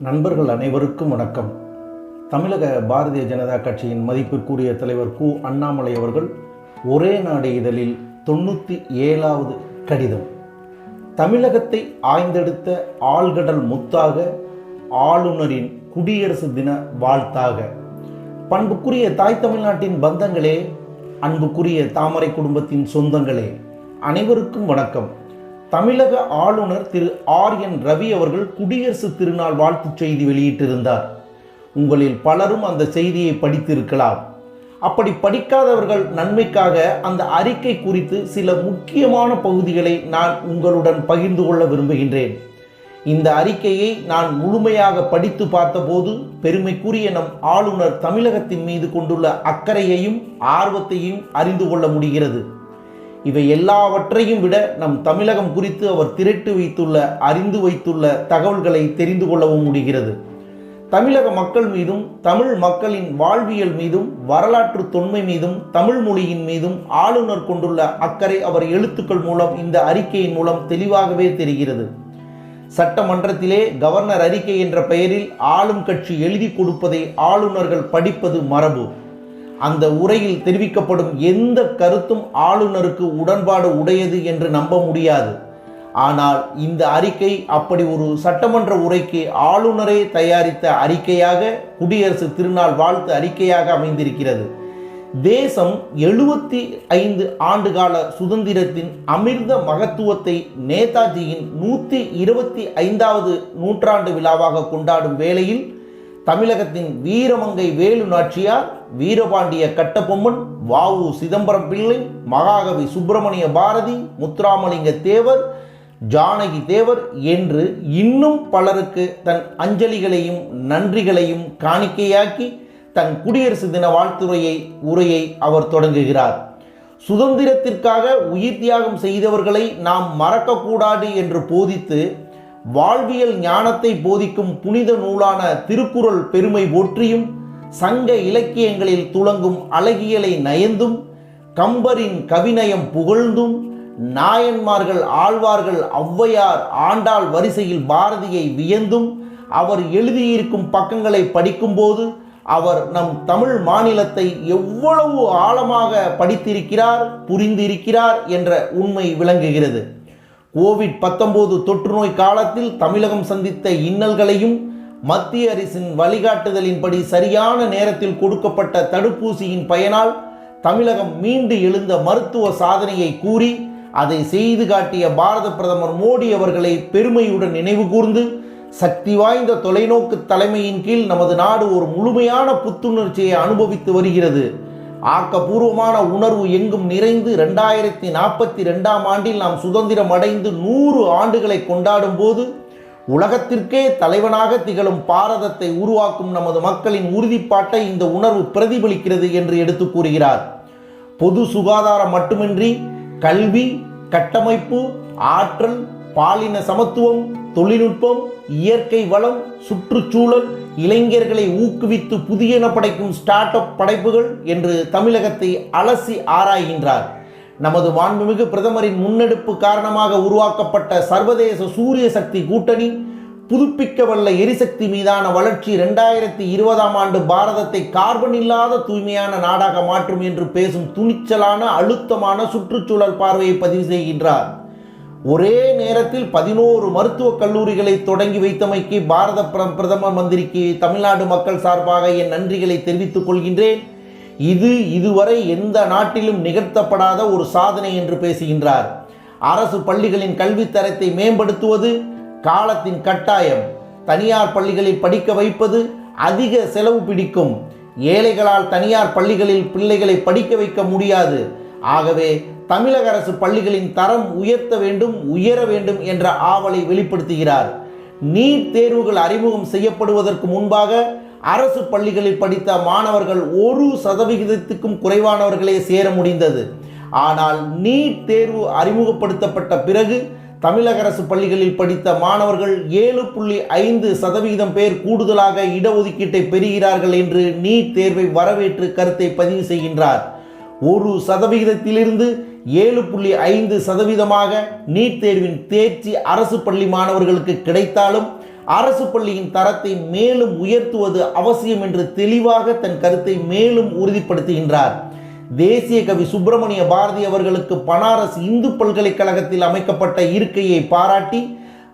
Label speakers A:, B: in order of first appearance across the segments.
A: நண்பர்கள் அனைவருக்கும் வணக்கம். தமிழக பாரதிய ஜனதா கட்சியின் மதிப்பிற்குரிய தலைவர் கு. அண்ணாமலை அவர்கள் ஒரே நாடு இதழில் தொண்ணூற்றி ஏழாவது கடிதம். தமிழகத்தை ஆய்ந்தெடுத்த ஆழ்கடல் முத்தாக ஆளுநரின் குடியரசு தின வாழ்த்தாக. பண்புக்குரிய தாய் தமிழ்நாட்டின் பந்தங்களே அன்புக்குரிய தாமரை குடும்பத்தின் சொந்தங்களே. அனைவருக்கும் வணக்கம். தமிழக ஆளுநர் திரு ஆர் என் ரவி அவர்கள் குடியரசு திருநாள் வாழ்த்துச் செய்தி வெளியிட்டிருந்தார். உங்களில் பலரும் அந்த செய்தியை படித்திருக்கலாம். அப்படி படிக்காதவர்கள் நன்மைக்காக அந்த அறிக்கை குறித்து சில முக்கியமான பகுதிகளை நான் உங்களுடன் பகிர்ந்து கொள்ள விரும்புகின்றேன். இந்த அறிக்கையை நான் முழுமையாக படித்து பார்த்தபோது பெருமைக்குரிய நம் ஆளுநர் தமிழகத்தின் மீது கொண்டுள்ள அக்கறையையும் ஆர்வத்தையும் அறிந்து கொள்ள முடிகிறது. இவை எல்லாவற்றையும் விட நம் தமிழகம் குறித்து அவர் திரட்டு வைத்துள்ள அறிந்து வைத்துள்ள தகவல்களை தெரிந்து கொள்ளவும் முடிகிறது. தமிழக மக்கள் மீதும் தமிழ் மக்களின் வாழ்வியல் மீதும் வரலாற்று தொன்மை மீதும் தமிழ் மொழியின் மீதும் ஆளுநர் கொண்டுள்ள அக்கறை அவர் எழுத்துக்கள் மூலம் இந்த அறிக்கையின் மூலம் தெளிவாகவே தெரிகிறது. சட்டமன்றத்திலே கவர்னர் அறிக்கை என்ற பெயரில் ஆளும் கட்சி எழுதி கொடுப்பதை ஆளுநர்கள் படிப்பது மரபு. அந்த உரையில் தெரிவிக்கப்படும் எந்த கருத்தும் ஆளுநருக்கு உடன்பாடு உடையது என்று நம்ப முடியாது. ஆனால் இந்த அறிக்கை அப்படி ஒரு சட்டமன்ற உரைக்கு ஆளுநரே தயாரித்த அறிக்கையாக குடியரசு திருநாள் வாழ்த்து அறிக்கையாக அமைந்திருக்கிறது. தேசம் எழுபத்தி ஐந்து ஆண்டுகால சுதந்திரத்தின் அமிர்த மகத்துவத்தை நேதாஜியின் நூற்றி இருபத்தி ஐந்தாவது நூற்றாண்டு விழாவாக கொண்டாடும் வேளையில் தமிழகத்தின் வீரமங்கை வேலு நாச்சியார் வீரபாண்டிய கட்டபொம்மன் வாவு சிதம்பரம் பிள்ளை மகாகவி சுப்பிரமணிய பாரதி முத்துராமலிங்க தேவர் ஜானகி தேவர் என்று இன்னும் பலருக்கு தன் அஞ்சலிகளையும் நன்றிகளையும் காணிக்கையாக்கி தன் குடியரசு தின வாழ்த்துறையை உரையை அவர் தொடங்குகிறார். சுதந்திரத்திற்காக உயிர் தியாகம் செய்தவர்களை நாம் மறக்கக்கூடாது என்று போதித்து வாழ்வியல் ஞானத்தை போதிக்கும் புனித நூலான திருக்குறள் பெருமை போற்றியும் சங்க இலக்கியங்களில் துளங்கும் அழகியலை நயந்தும் கம்பரின் கவிநயம் புகழ்ந்தும் நாயன்மார்கள் ஆழ்வார்கள் ஔவையார் ஆண்டாள் வரிசையில் பாரதியை வியந்தும் அவர் எழுதியிருக்கும் பக்கங்களை படிக்கும்போது அவர் நம் தமிழ் மாநிலத்தை எவ்வளவு ஆழமாக படித்திருக்கிறார் புரிந்திருக்கிறார் என்ற உண்மை விளங்குகிறது. கோவிட் பத்தொன்பது தொற்று நோய் காலத்தில் தமிழகம் சந்தித்த இன்னல்களையும் மத்திய அரசின் வழிகாட்டுதலின்படி சரியான நேரத்தில் கொடுக்கப்பட்ட தடுப்பூசியின் பயனால் தமிழகம் மீண்டு எழுந்த மருத்துவ சாதனையை கூறி அதை செய்து காட்டிய பாரத பிரதமர் மோடி அவர்களை பெருமையுடன் நினைவு கூர்ந்து சக்தி வாய்ந்த தொலைநோக்கு தலைமையின் கீழ் நமது நாடு ஒரு முழுமையான புத்துணர்ச்சியை அனுபவித்து வருகிறது. ஆக்கப்பூர்வமான உணர்வு எங்கும் நிறைந்து ரெண்டாயிரத்தி நாற்பத்தி ரெண்டாம் ஆண்டில் நாம் சுதந்திரம் அடைந்து நூறு ஆண்டுகளை கொண்டாடும் போது உலகத்திற்கே தலைவனாக திகழும் பாரதத்தை உருவாக்கும் நமது மக்களின் உறுதிப்பாட்டை இந்த உணர்வு பிரதிபலிக்கிறது என்று எடுத்து கூறுகிறார். பொது சுகாதாரம் மட்டுமின்றி கல்வி கட்டமைப்பு ஆற்றல் பாலின சமத்துவம் தொழில்நுட்பம் இயற்கை வளம் சுற்றுச்சூழல் இளைஞர்களை ஊக்குவித்து புதியன படைக்கும் ஸ்டார்ட் அப் படைப்புகள் என்று தமிழகத்தை அலசி ஆராய்கின்றார். நமது மாண்புமிகு பிரதமரின் முன்னெடுப்பு காரணமாக உருவாக்கப்பட்ட சர்வதேச சூரிய சக்தி கூட்டணி புதுப்பிக்கவல்ல எரிசக்தி மீதான வளர்ச்சி ரெண்டாயிரத்தி இருபதாம் ஆண்டு பாரதத்தை கார்பன் இல்லாத தூய்மையான நாடாக மாற்றும் என்று பேசும் துணிச்சலான அழுத்தமான சுற்றுச்சூழல் பார்வையை பதிவு செய்கின்றார். ஒரே நேரத்தில் பதினோரு மருத்துவக் கல்லூரிகளை தொடங்கி வைத்தமைக்கு பாரத பிரதம மந்திரிக்கு தமிழ்நாடு மக்கள் சார்பாக என் நன்றிகளை தெரிவித்துக் கொள்கின்றேன். இது இதுவரை எந்த நாட்டிலும் நிகழ்த்தப்படாத ஒரு சாதனை என்று பேசுகின்றார். அரசு பள்ளிகளின் கல்வித்தரத்தை மேம்படுத்துவது காலத்தின் கட்டாயம் தனியார் பள்ளிகளில் படிக்க வைப்பது அதிக செலவு பிடிக்கும். ஏழைகளால் தனியார் பள்ளிகளில் பிள்ளைகளை படிக்க வைக்க முடியாது. ஆகவே தமிழக அரசு பள்ளிகளின் தரம் உயர்த்த வேண்டும் உயர வேண்டும் என்ற ஆவலை வெளிப்படுத்துகிறார். நீட் தேர்வுகள் அறிமுகம் செய்யப்படுவதற்கு முன்பாக அரசு பள்ளிகளில் படித்த மாணவர்கள் ஒரு சதவிகிதத்துக்கும் குறைவானவர்களே சேர முடிந்தது. ஆனால் நீட் தேர்வு அறிமுகப்படுத்தப்பட்ட பிறகு தமிழக அரசு பள்ளிகளில் படித்த மாணவர்கள் ஏழு புள்ளி ஐந்து சதவிகிதம் பேர் கூடுதலாக இடஒதுக்கீட்டை பெறுகிறார்கள் என்று நீட் தேர்வை வரவேற்று கருத்தை பதிவு செய்கின்றார். ஒரு சதவிகிதத்திலிருந்து ஏழு புள்ளி ஐந்து சதவீதமாக நீட் தேர்வின் தேர்ச்சி அரசு பள்ளி மாணவர்களுக்கு கிடைத்தாலும் அரசு பள்ளியின் தரத்தை மேலும் உயர்த்துவது அவசியம் என்று தெளிவாக தன் கருத்தை மேலும் உறுதிப்படுத்துகின்றார். தேசிய கவி சுப்பிரமணிய பாரதி அவர்களுக்கு பனாரஸ் இந்து பல்கலைக்கழகத்தில் அமைக்கப்பட்ட இருக்கையை பாராட்டி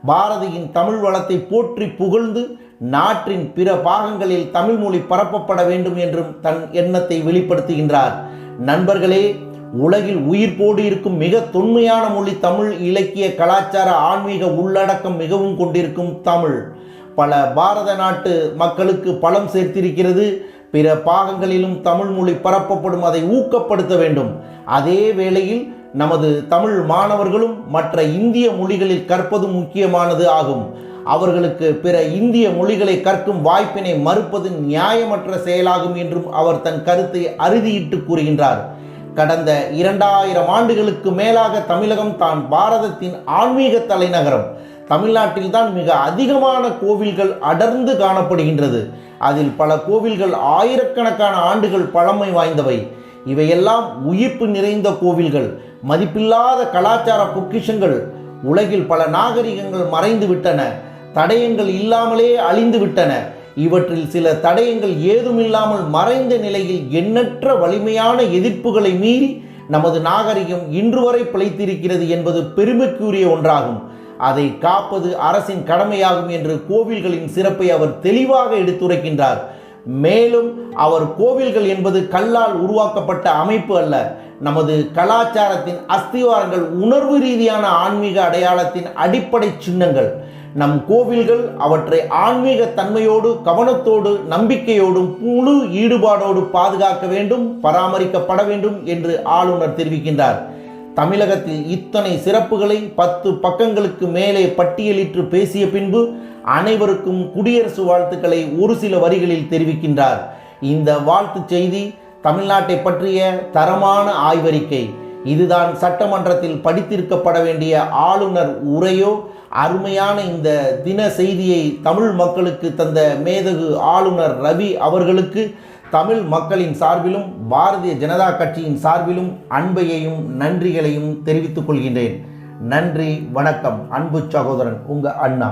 A: பாரதியின் தமிழ் வளத்தை போற்றி புகழ்ந்து நாட்டின் பிற பாகங்களில் தமிழ் மொழி பரப்பப்பட வேண்டும் என்றும் தன் எண்ணத்தை வெளிப்படுத்துகின்றார். நண்பர்களே உலகில் உயிர்ப்போடு இருக்கும் மிக தொன்மையான மொழி தமிழ் இலக்கிய கலாச்சார ஆன்மீக உள்ளடக்கம் மிகவும் கொண்டிருக்கும் தமிழ். பல பாரத நாட்டு மக்களுக்கு பலம் சேர்த்திருக்கிறது. பிற பாகங்களிலும் தமிழ் மொழி பரப்பப்படும் அதை ஊக்கப்படுத்த வேண்டும். அதே வேளையில் நமது தமிழ் மாணவர்களும் மற்ற இந்திய மொழிகளில் கற்பதும் முக்கியமானது ஆகும். அவர்களுக்கு பிற இந்திய மொழிகளை கற்கும் வாய்ப்பினை மறுப்பது நியாயமற்ற செயலாகும் என்றும் அவர் தன் கருத்தை அறுதியிட்டு கூறுகின்றார். கடந்த இரண்டாயிரம் ஆண்டுகளுக்கு மேலாக தமிழகம் தான் பாரதத்தின் ஆன்மீக தலைநகரம். தமிழ்நாட்டில் தான் மிக அதிகமான கோவில்கள் அடர்ந்து காணப்படுகின்றது. அதில் பல கோவில்கள் ஆயிரக்கணக்கான ஆண்டுகள் பழமை வாய்ந்தவை. இவையெல்லாம் உயிர்ப்பு நிறைந்த கோவில்கள் மதிப்பில்லாத கலாச்சார பொக்கிஷங்கள் உலகில் பல நாகரிகங்கள் மறைந்து விட்டன தடயங்கள் இல்லாமலே அழிந்து விட்டன. இவற்றில் சில தடயங்கள் ஏதுமில்லாமல் மறைந்த நிலையில் எண்ணற்ற வலிமையான எதிர்ப்புகளை மீறி நமது நாகரிகம் இன்று வரை பிழைத்திருக்கிறது என்பது பெருமைக்குரிய ஒன்றாகும். அதை காப்பது அரசின் கடமையாகும் என்று கோவில்களின் சிறப்பை அவர் தெளிவாக எடுத்துரைக்கின்றார். மேலும் அவர் கோவில்கள் என்பது கல்லால் உருவாக்கப்பட்ட அமைப்பு அல்ல. நமது கலாச்சாரத்தின் அஸ்திவாரங்கள் உணர்வு ரீதியான ஆன்மீக அடையாளத்தின் அடிப்படை சின்னங்கள். நம் கோவில்கள் அவற்றை ஆன்மீக தன்மையோடு கவனத்தோடு நம்பிக்கையோடும் முழு ஈடுபாடோடு பாதுகாக்க வேண்டும் பராமரிக்கப்பட வேண்டும் என்று ஆளுநர் தெரிவிக்கின்றார். தமிழகத்தில் இத்தனை சிறப்புகளை பத்து பக்கங்களுக்கு மேலே பட்டியலிட்டு பேசிய பின்பு அனைவருக்கும் குடியரசு வாழ்த்துக்களை ஒரு சில வரிகளில் தெரிவிக்கின்றார். இந்த வாழ்த்து செய்தி தமிழ்நாட்டை பற்றிய தரமான ஆய்வறிக்கை. இதுதான் சட்டமன்றத்தில் படித்திருக்கப்பட வேண்டிய ஆளுநர் உரையோ அருமையான இந்த தின செய்தியை தமிழ் மக்களுக்கு தந்த மேதகு ஆளுநர் ரவி அவர்களுக்கு தமிழ் மக்களின் சார்பிலும் பாரதிய ஜனதா கட்சியின் சார்பிலும் அன்பையையும் நன்றிகளையும் தெரிவித்துக் கொள்கின்றேன். நன்றி வணக்கம் அன்பு சகோதரன் உங்கள் அண்ணா.